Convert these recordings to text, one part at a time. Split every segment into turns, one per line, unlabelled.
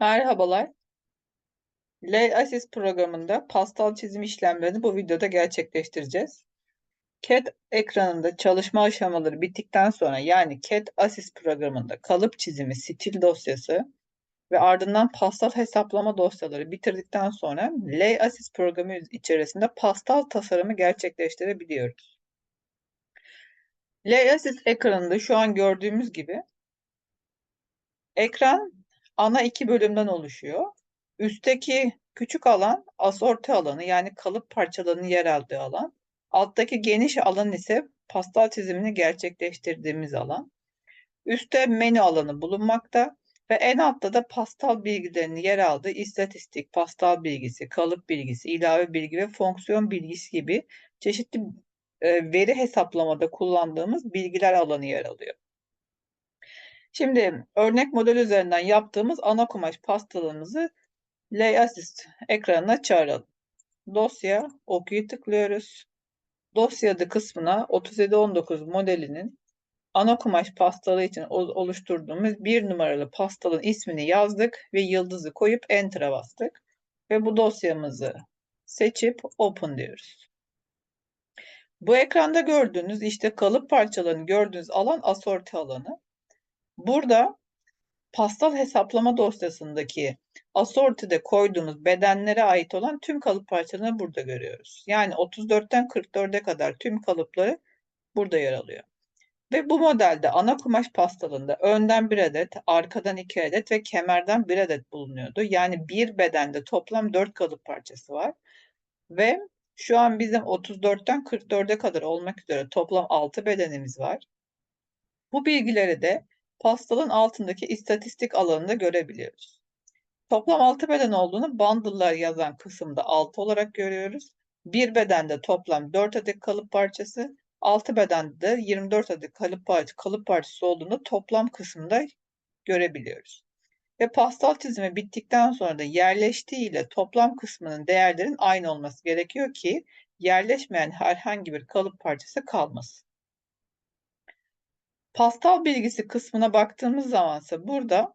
Merhabalar. LASIS programında pastal çizim işlemlerini bu videoda gerçekleştireceğiz. CAD ekranında çalışma aşamaları bittikten sonra yani CAD Assist programında kalıp çizimi, stil dosyası ve ardından pastal hesaplama dosyaları bitirdikten sonra LASIS programı içerisinde pastal tasarımı gerçekleştirebiliyoruz. LASIS ekranında şu an gördüğümüz gibi ekran ana iki bölümden oluşuyor. Üstteki küçük alan asorti alanı yani kalıp parçalarının yer aldığı alan. Alttaki geniş alan ise pastal çizimini gerçekleştirdiğimiz alan. Üstte menü alanı bulunmakta ve en altta da pastal bilgilerinin yer aldığı istatistik, pastal bilgisi, kalıp bilgisi, ilave bilgi ve fonksiyon bilgisi gibi çeşitli e, veri hesaplamada kullandığımız bilgiler alanı yer alıyor. Şimdi örnek model üzerinden yaptığımız ana kumaş pastalımızı LayAssist ekranına çağıralım. Dosya, okuyu tıklıyoruz. Dosya adı kısmına 3719 modelinin ana kumaş pastalı için oluşturduğumuz bir numaralı pastalın ismini yazdık ve yıldızı koyup Enter'a bastık. Ve bu dosyamızı seçip Open diyoruz. Bu ekranda gördüğünüz işte kalıp parçalarını gördüğünüz alan asorti alanı. Burada pastal hesaplama dosyasındaki asortide koyduğumuz bedenlere ait olan tüm kalıp parçalarını burada görüyoruz. Yani 34'ten 44'e kadar tüm kalıpları burada yer alıyor. Ve bu modelde ana kumaş pastalında önden bir adet, arkadan iki adet ve kemerden bir adet bulunuyordu. Yani bir bedende toplam 4 kalıp parçası var. Ve şu an bizim 34'ten 44'e kadar olmak üzere toplam 6 bedenimiz var. Bu bilgileri de pastalın altındaki istatistik alanında görebiliyoruz. Toplam 6 beden olduğunu bundle'lar yazan kısımda 6 olarak görüyoruz. Bir bedende toplam 4 adet kalıp parçası, 6 bedende de 24 adet kalıp, parça, kalıp parçası olduğunu toplam kısımda görebiliyoruz. Ve pastal çizimi bittikten sonra da yerleştiği ile toplam kısmının değerlerin aynı olması gerekiyor ki yerleşmeyen herhangi bir kalıp parçası kalmasın. Pastal bilgisi kısmına baktığımız zamansa burada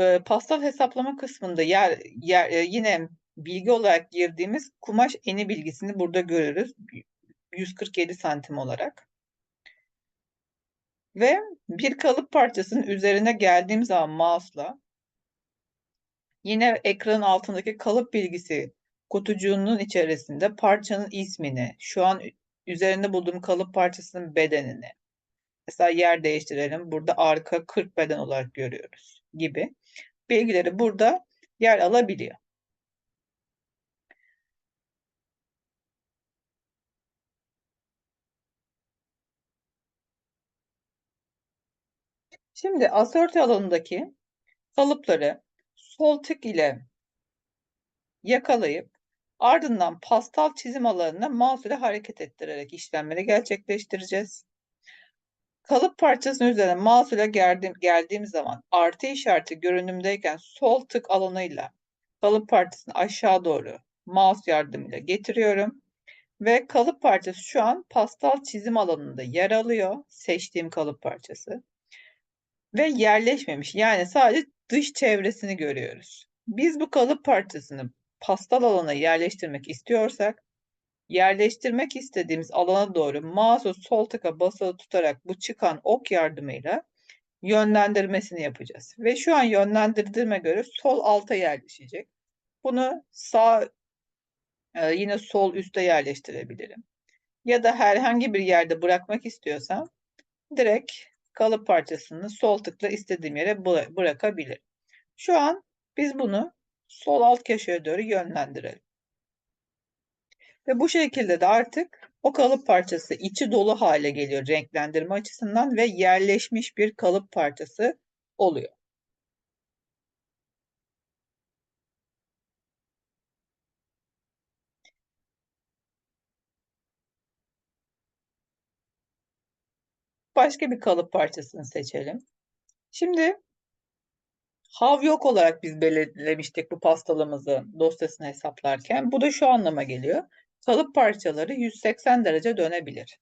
e, pastal hesaplama kısmında yer, yer e, yine bilgi olarak girdiğimiz kumaş eni bilgisini burada görürüz. 147 santim olarak. Ve bir kalıp parçasının üzerine geldiğim zaman mouse'la yine ekranın altındaki kalıp bilgisi kutucuğunun içerisinde parçanın ismini, şu an üzerinde bulduğum kalıp parçasının bedenini, Mesela yer değiştirelim. Burada arka 40 beden olarak görüyoruz gibi. Bilgileri burada yer alabiliyor. Şimdi asorti alanındaki kalıpları sol tık ile yakalayıp ardından pastal çizim alanına mouse ile hareket ettirerek işlemleri gerçekleştireceğiz. Kalıp parçasının üzerine mouse ile geldiğim, geldiğim zaman artı işareti görünümdeyken sol tık alanıyla kalıp parçasını aşağı doğru mouse yardımıyla getiriyorum. Ve kalıp parçası şu an pastal çizim alanında yer alıyor. Seçtiğim kalıp parçası. Ve yerleşmemiş. Yani sadece dış çevresini görüyoruz. Biz bu kalıp parçasını pastal alana yerleştirmek istiyorsak yerleştirmek istediğimiz alana doğru mouse'u sol tıka basılı tutarak bu çıkan ok yardımıyla yönlendirmesini yapacağız. Ve şu an yönlendirdiğime göre sol alta yerleşecek. Bunu sağ e, yine sol üste yerleştirebilirim. Ya da herhangi bir yerde bırakmak istiyorsam direkt kalıp parçasını sol tıkla istediğim yere bırakabilirim. Şu an biz bunu sol alt köşeye doğru yönlendirelim. Ve bu şekilde de artık o kalıp parçası içi dolu hale geliyor renklendirme açısından ve yerleşmiş bir kalıp parçası oluyor. Başka bir kalıp parçasını seçelim. Şimdi hav yok olarak biz belirlemiştik bu pastalımızı dosyasını hesaplarken. Bu da şu anlama geliyor kalıp parçaları 180 derece dönebilir.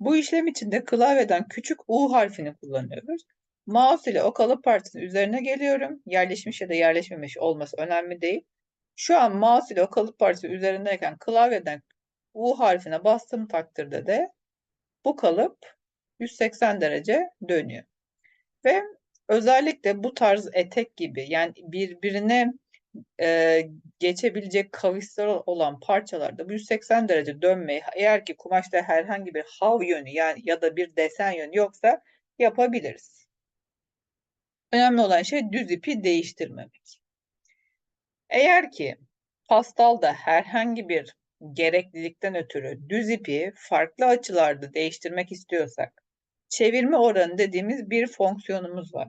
Bu işlem için de klavyeden küçük U harfini kullanıyoruz. Mouse ile o kalıp parçasının üzerine geliyorum. Yerleşmiş ya da yerleşmemiş olması önemli değil. Şu an mouse ile o kalıp parçası üzerindeyken klavyeden U harfine bastığım takdirde de bu kalıp 180 derece dönüyor. Ve özellikle bu tarz etek gibi yani birbirine e, geçebilecek kavisler olan parçalarda bu 180 derece dönmeyi eğer ki kumaşta herhangi bir hav yönü yani ya da bir desen yönü yoksa yapabiliriz. Önemli olan şey düz ipi değiştirmemek. Eğer ki pastalda herhangi bir gereklilikten ötürü düz ipi farklı açılarda değiştirmek istiyorsak çevirme oranı dediğimiz bir fonksiyonumuz var.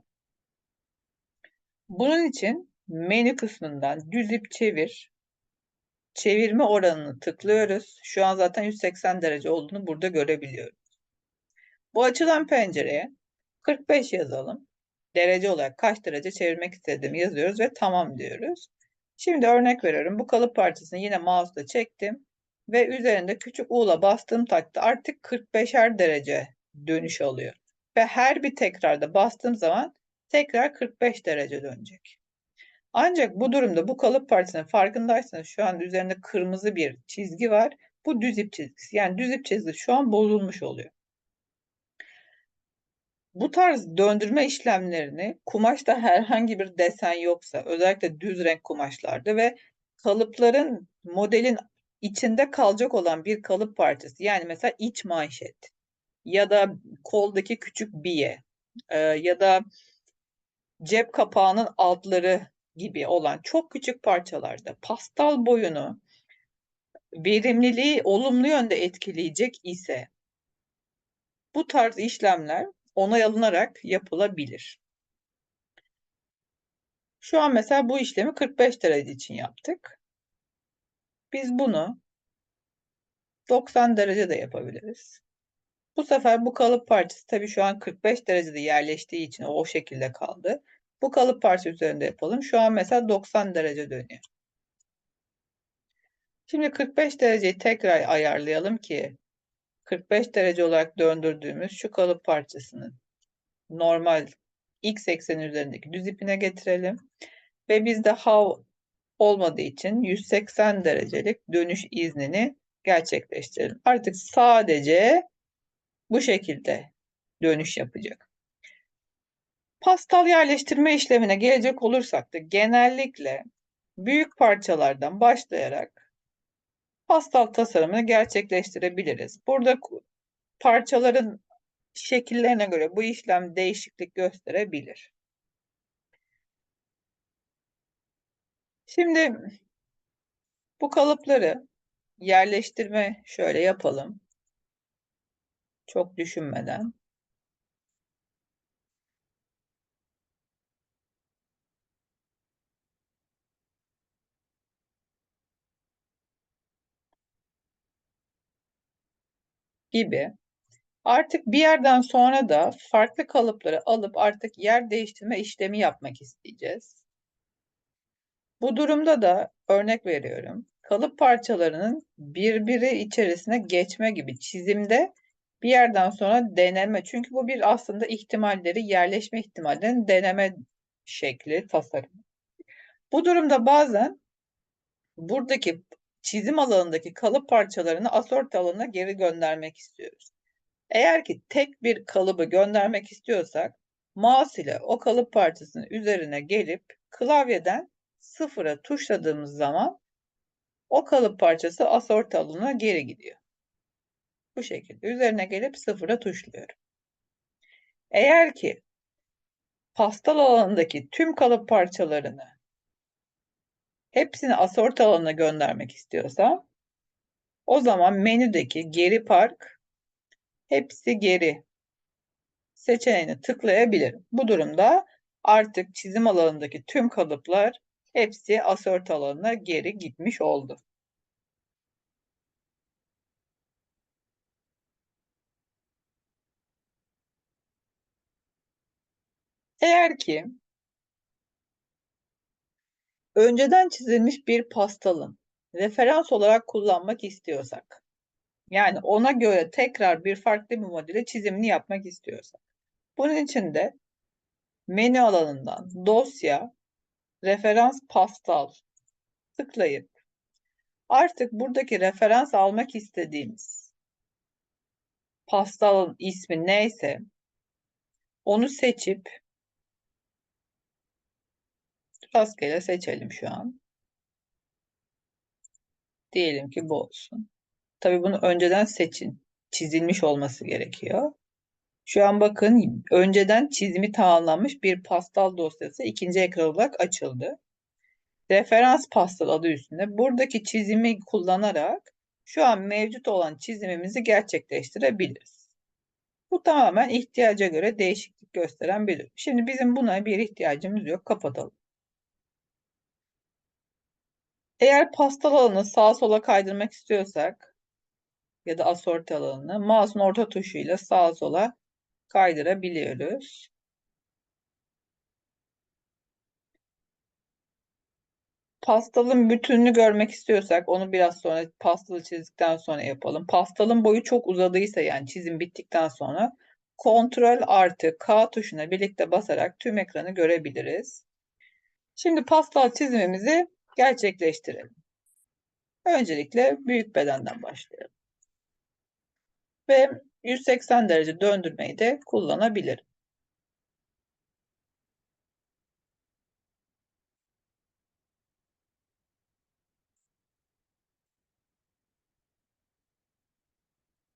Bunun için menü kısmından düz ip çevir çevirme oranını tıklıyoruz. Şu an zaten 180 derece olduğunu burada görebiliyoruz. Bu açılan pencereye 45 yazalım. Derece olarak kaç derece çevirmek istediğimi yazıyoruz ve tamam diyoruz. Şimdi örnek veriyorum. Bu kalıp parçasını yine mouse'la çektim ve üzerinde küçük U'la bastığım takdirde artık 45'er derece dönüş alıyor. Ve her bir tekrarda bastığım zaman tekrar 45 derece dönecek. Ancak bu durumda bu kalıp parçasının farkındaysanız şu an üzerinde kırmızı bir çizgi var. Bu düz ip çizgisi. Yani düz ip çizgisi şu an bozulmuş oluyor. Bu tarz döndürme işlemlerini kumaşta herhangi bir desen yoksa özellikle düz renk kumaşlarda ve kalıpların modelin içinde kalacak olan bir kalıp parçası yani mesela iç manşet ya da koldaki küçük biye ya da cep kapağının altları gibi olan çok küçük parçalarda pastal boyunu verimliliği olumlu yönde etkileyecek ise bu tarz işlemler onay alınarak yapılabilir. Şu an mesela bu işlemi 45 derece için yaptık. Biz bunu 90 derece de yapabiliriz. Bu sefer bu kalıp parçası tabii şu an 45 derecede yerleştiği için o şekilde kaldı. Bu kalıp parça üzerinde yapalım. Şu an mesela 90 derece dönüyor. Şimdi 45 dereceyi tekrar ayarlayalım ki 45 derece olarak döndürdüğümüz şu kalıp parçasının normal x ekseni üzerindeki düz ipine getirelim. Ve bizde how olmadığı için 180 derecelik dönüş iznini gerçekleştirelim. Artık sadece bu şekilde dönüş yapacak. Pastal yerleştirme işlemine gelecek olursak da genellikle büyük parçalardan başlayarak pastal tasarımını gerçekleştirebiliriz. Burada parçaların şekillerine göre bu işlem değişiklik gösterebilir. Şimdi bu kalıpları yerleştirme şöyle yapalım. Çok düşünmeden. Gibi. Artık bir yerden sonra da farklı kalıpları alıp artık yer değiştirme işlemi yapmak isteyeceğiz. Bu durumda da örnek veriyorum. Kalıp parçalarının birbiri içerisine geçme gibi çizimde bir yerden sonra deneme. Çünkü bu bir aslında ihtimalleri, yerleşme ihtimallerinin deneme şekli, tasarım. Bu durumda bazen buradaki çizim alanındaki kalıp parçalarını asort alanına geri göndermek istiyoruz. Eğer ki tek bir kalıbı göndermek istiyorsak mouse ile o kalıp parçasının üzerine gelip klavyeden sıfıra tuşladığımız zaman o kalıp parçası asort alanına geri gidiyor. Bu şekilde üzerine gelip sıfıra tuşluyorum. Eğer ki pastal alanındaki tüm kalıp parçalarını hepsini asort alanına göndermek istiyorsam o zaman menüdeki geri park hepsi geri seçeneğini tıklayabilirim. Bu durumda artık çizim alanındaki tüm kalıplar hepsi asort alanına geri gitmiş oldu. Eğer ki önceden çizilmiş bir pastalın referans olarak kullanmak istiyorsak, yani ona göre tekrar bir farklı bir modele çizimini yapmak istiyorsak, bunun için de menü alanından dosya, referans pastal tıklayıp artık buradaki referans almak istediğimiz pastalın ismi neyse onu seçip rastgele seçelim şu an. Diyelim ki bu olsun. Tabii bunu önceden seçin. Çizilmiş olması gerekiyor. Şu an bakın önceden çizimi tamamlanmış bir pastal dosyası ikinci ekran olarak açıldı. Referans pastal adı üstünde buradaki çizimi kullanarak şu an mevcut olan çizimimizi gerçekleştirebiliriz. Bu tamamen ihtiyaca göre değişiklik gösteren bir ürün. Şimdi bizim buna bir ihtiyacımız yok. Kapatalım. Eğer pastal alanı sağa sola kaydırmak istiyorsak ya da asorti alanını mouse'un orta tuşuyla sağa sola kaydırabiliyoruz. Pastalın bütününü görmek istiyorsak onu biraz sonra pastalı çizdikten sonra yapalım. Pastalın boyu çok uzadıysa yani çizim bittikten sonra Ctrl artı K tuşuna birlikte basarak tüm ekranı görebiliriz. Şimdi pastal çizimimizi gerçekleştirelim. Öncelikle büyük bedenden başlayalım. Ve 180 derece döndürmeyi de kullanabilirim.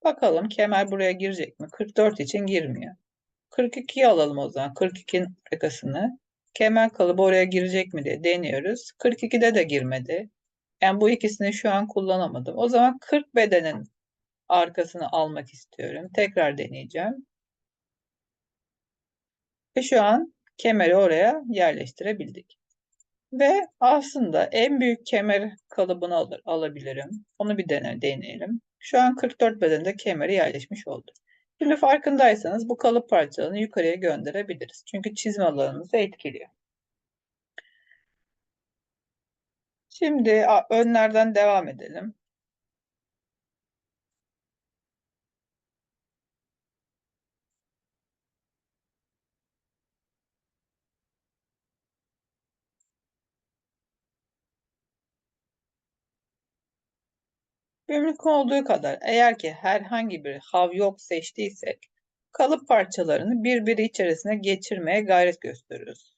Bakalım kemer buraya girecek mi? 44 için girmiyor. 42'yi alalım o zaman. 42'nin arkasını. Kemer kalıbı oraya girecek mi diye deniyoruz. 42'de de girmedi. Yani bu ikisini şu an kullanamadım. O zaman 40 bedenin arkasını almak istiyorum. Tekrar deneyeceğim. Ve şu an kemeri oraya yerleştirebildik. Ve aslında en büyük kemer kalıbını alır, alabilirim. Onu bir dene, deneyelim. Şu an 44 bedende kemeri yerleşmiş oldu. Şimdi farkındaysanız bu kalıp parçalarını yukarıya gönderebiliriz. Çünkü çizme alanımızı etkiliyor. Şimdi önlerden devam edelim. Mümkün olduğu kadar eğer ki herhangi bir hav yok seçtiysek kalıp parçalarını birbiri içerisine geçirmeye gayret gösteriyoruz.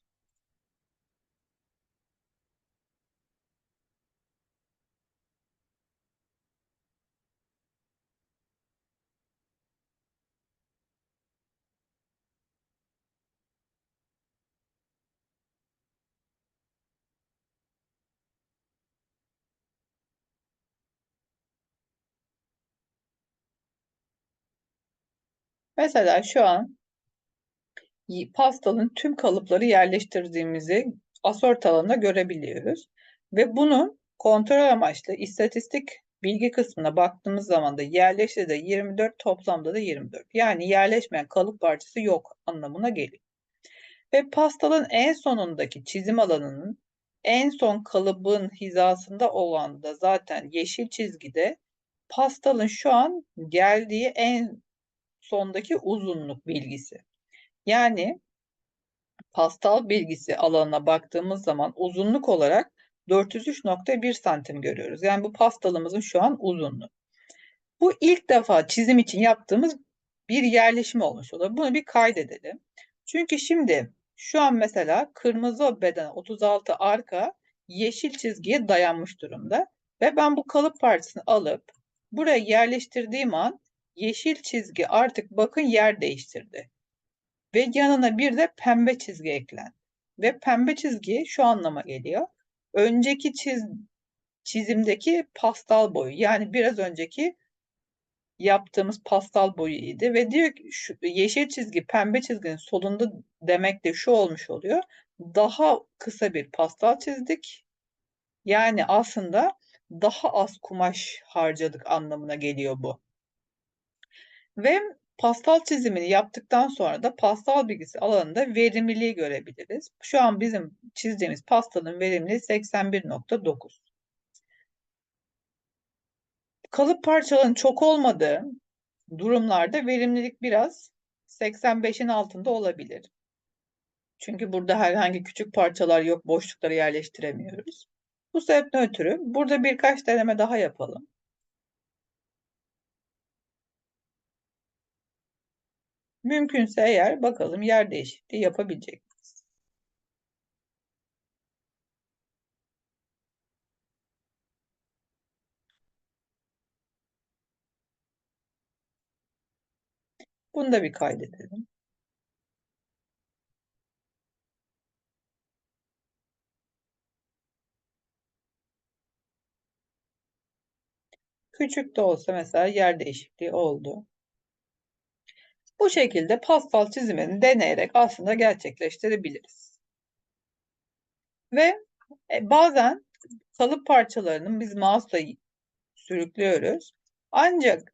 Mesela şu an pastanın tüm kalıpları yerleştirdiğimizi asort alanında görebiliyoruz. Ve bunu kontrol amaçlı istatistik bilgi kısmına baktığımız zaman da yerleşti de 24 toplamda da 24. Yani yerleşmeyen kalıp parçası yok anlamına geliyor. Ve pastalın en sonundaki çizim alanının en son kalıbın hizasında olan da zaten yeşil çizgide pastalın şu an geldiği en sondaki uzunluk bilgisi. Yani pastal bilgisi alanına baktığımız zaman uzunluk olarak 403.1 santim görüyoruz. Yani bu pastalımızın şu an uzunluğu. Bu ilk defa çizim için yaptığımız bir yerleşim olmuş olur. Bunu bir kaydedelim. Çünkü şimdi şu an mesela kırmızı beden 36 arka yeşil çizgiye dayanmış durumda. Ve ben bu kalıp parçasını alıp buraya yerleştirdiğim an yeşil çizgi artık bakın yer değiştirdi. Ve yanına bir de pembe çizgi eklendi. Ve pembe çizgi şu anlama geliyor. Önceki çiz, çizimdeki pastal boyu yani biraz önceki yaptığımız pastal boyuydu ve diyor ki şu yeşil çizgi pembe çizginin solunda demek de şu olmuş oluyor. Daha kısa bir pastal çizdik. Yani aslında daha az kumaş harcadık anlamına geliyor bu. Ve pastal çizimini yaptıktan sonra da pastal bilgisi alanında verimliliği görebiliriz. Şu an bizim çizdiğimiz pastalın verimliliği 81.9. Kalıp parçaların çok olmadığı durumlarda verimlilik biraz 85'in altında olabilir. Çünkü burada herhangi küçük parçalar yok, boşlukları yerleştiremiyoruz. Bu sebepten ötürü burada birkaç deneme daha yapalım. Mümkünse eğer bakalım yer değişikliği yapabilecek miyiz? Bunu da bir kaydedelim. Küçük de olsa mesela yer değişikliği oldu. Bu şekilde pastal çizimini deneyerek aslında gerçekleştirebiliriz. Ve e, bazen kalıp parçalarını biz mouse'la sürüklüyoruz. Ancak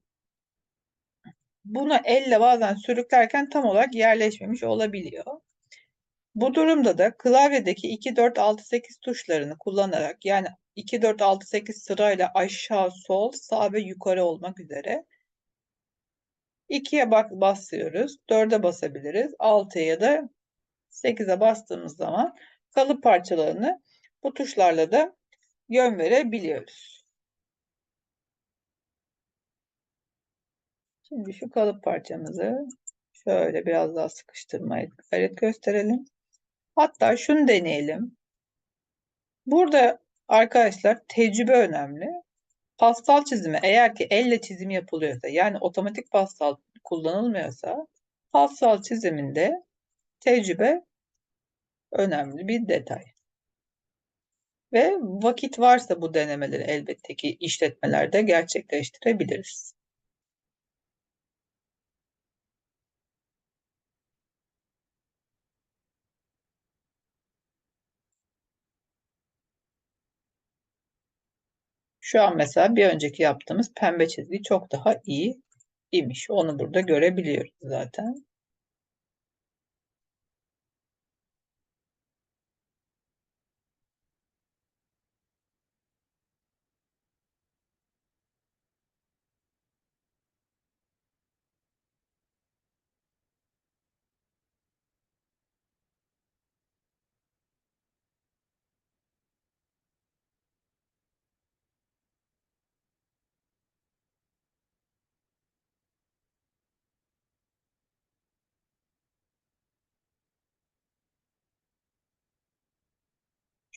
bunu elle bazen sürüklerken tam olarak yerleşmemiş olabiliyor. Bu durumda da klavyedeki 2, 4, 6, 8 tuşlarını kullanarak yani 2, 4, 6, 8 sırayla aşağı, sol, sağ ve yukarı olmak üzere 2'ye bak basıyoruz. 4'e basabiliriz. 6'ya ya da 8'e bastığımız zaman kalıp parçalarını bu tuşlarla da yön verebiliyoruz. Şimdi şu kalıp parçamızı şöyle biraz daha sıkıştırmaya gayret gösterelim. Hatta şunu deneyelim. Burada arkadaşlar tecrübe önemli. Pastal çizimi eğer ki elle çizim yapılıyorsa yani otomatik pastal kullanılmıyorsa pastal çiziminde tecrübe önemli bir detay. Ve vakit varsa bu denemeleri elbette ki işletmelerde gerçekleştirebiliriz. Şu an mesela bir önceki yaptığımız pembe çizgi çok daha iyi imiş. Onu burada görebiliyoruz zaten.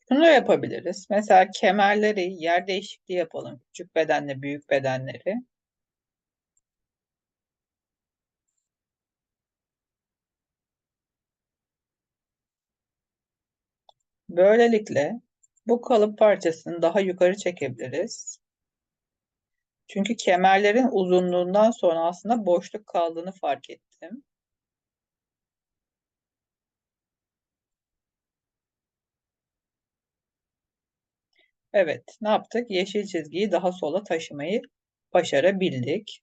Şunu yapabiliriz. Mesela kemerleri yer değişikliği yapalım. Küçük bedenle büyük bedenleri. Böylelikle bu kalıp parçasını daha yukarı çekebiliriz. Çünkü kemerlerin uzunluğundan sonra aslında boşluk kaldığını fark ettim. Evet, ne yaptık? Yeşil çizgiyi daha sola taşımayı başarabildik.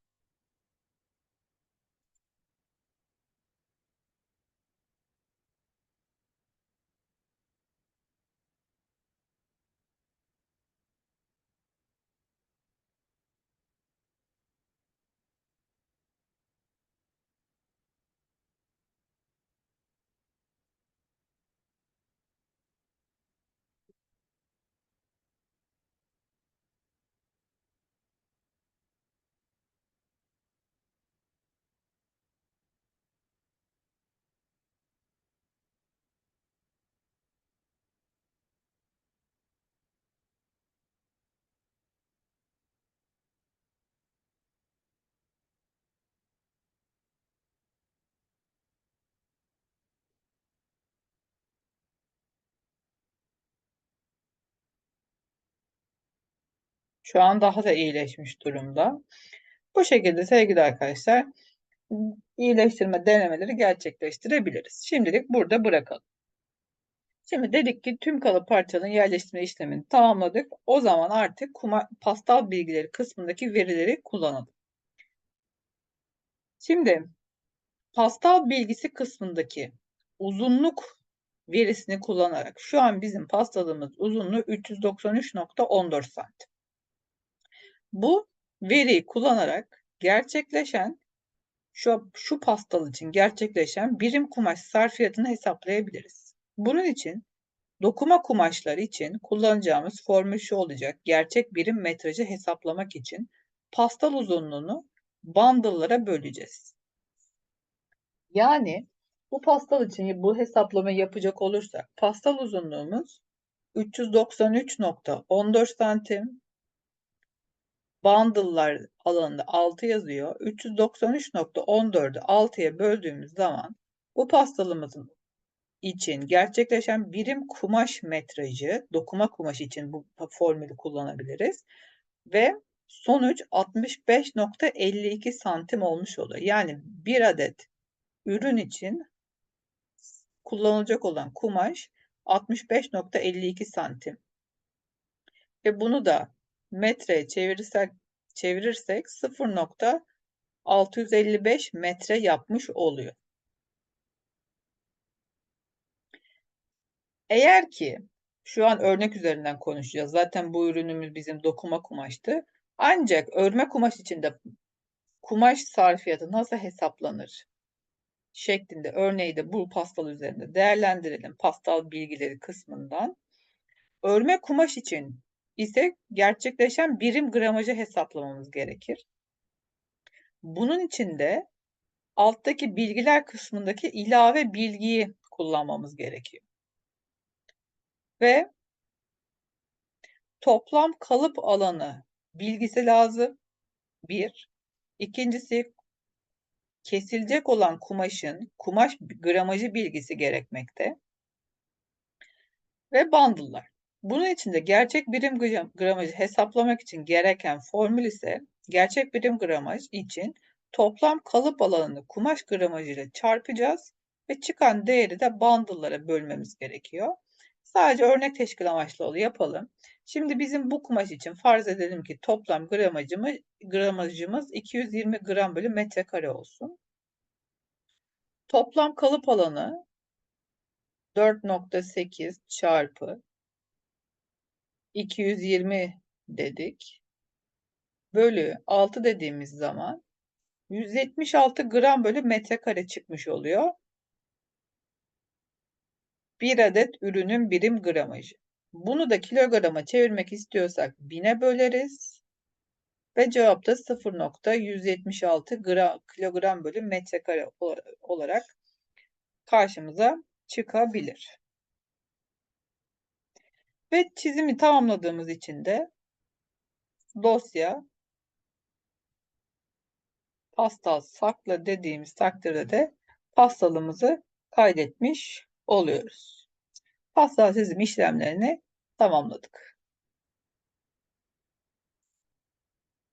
Şu an daha da iyileşmiş durumda. Bu şekilde sevgili arkadaşlar iyileştirme denemeleri gerçekleştirebiliriz. Şimdilik burada bırakalım. Şimdi dedik ki tüm kalıp parçaların yerleştirme işlemini tamamladık. O zaman artık kuma, pastal bilgileri kısmındaki verileri kullanalım. Şimdi pastal bilgisi kısmındaki uzunluk verisini kullanarak şu an bizim pastalığımız uzunluğu 393.14 santim. Bu veriyi kullanarak gerçekleşen şu, şu pastal için gerçekleşen birim kumaş sarfiyatını hesaplayabiliriz. Bunun için dokuma kumaşları için kullanacağımız formül şu olacak. Gerçek birim metrajı hesaplamak için pastal uzunluğunu bundle'lara böleceğiz. Yani bu pastal için bu hesaplamayı yapacak olursak pastal uzunluğumuz 393.14 santim. Bundle'lar alanında 6 yazıyor. 393.14'ü 6'ya böldüğümüz zaman bu pastalımızın için gerçekleşen birim kumaş metrajı, dokuma kumaş için bu formülü kullanabiliriz. Ve sonuç 65.52 santim olmuş oluyor. Yani bir adet ürün için kullanılacak olan kumaş 65.52 santim. Ve bunu da metreye çevirirsek, çevirirsek 0.655 metre yapmış oluyor. Eğer ki şu an örnek üzerinden konuşacağız. Zaten bu ürünümüz bizim dokuma kumaştı. Ancak örme kumaş içinde kumaş sarfiyatı nasıl hesaplanır şeklinde örneği de bu pastal üzerinde değerlendirelim. Pastal bilgileri kısmından. Örme kumaş için ise gerçekleşen birim gramajı hesaplamamız gerekir. Bunun için de alttaki bilgiler kısmındaki ilave bilgiyi kullanmamız gerekiyor. Ve toplam kalıp alanı bilgisi lazım. Bir. İkincisi kesilecek olan kumaşın kumaş gramajı bilgisi gerekmekte. Ve bundle'lar. Bunun için de gerçek birim gramajı hesaplamak için gereken formül ise gerçek birim gramaj için toplam kalıp alanını kumaş gramajı ile çarpacağız ve çıkan değeri de bundle'lara bölmemiz gerekiyor. Sadece örnek teşkil amaçlı yapalım. Şimdi bizim bu kumaş için farz edelim ki toplam gramajımız, gramajımız 220 gram bölü metrekare olsun. Toplam kalıp alanı 4.8 çarpı 220 dedik. Bölü 6 dediğimiz zaman 176 gram bölü metrekare çıkmış oluyor. Bir adet ürünün birim gramajı. Bunu da kilograma çevirmek istiyorsak bine böleriz. Ve cevap da 0.176 gram, kilogram bölü metrekare olarak karşımıza çıkabilir. Ve çizimi tamamladığımız için de dosya pastal sakla dediğimiz takdirde de pastalımızı kaydetmiş oluyoruz. Pastal çizim işlemlerini tamamladık.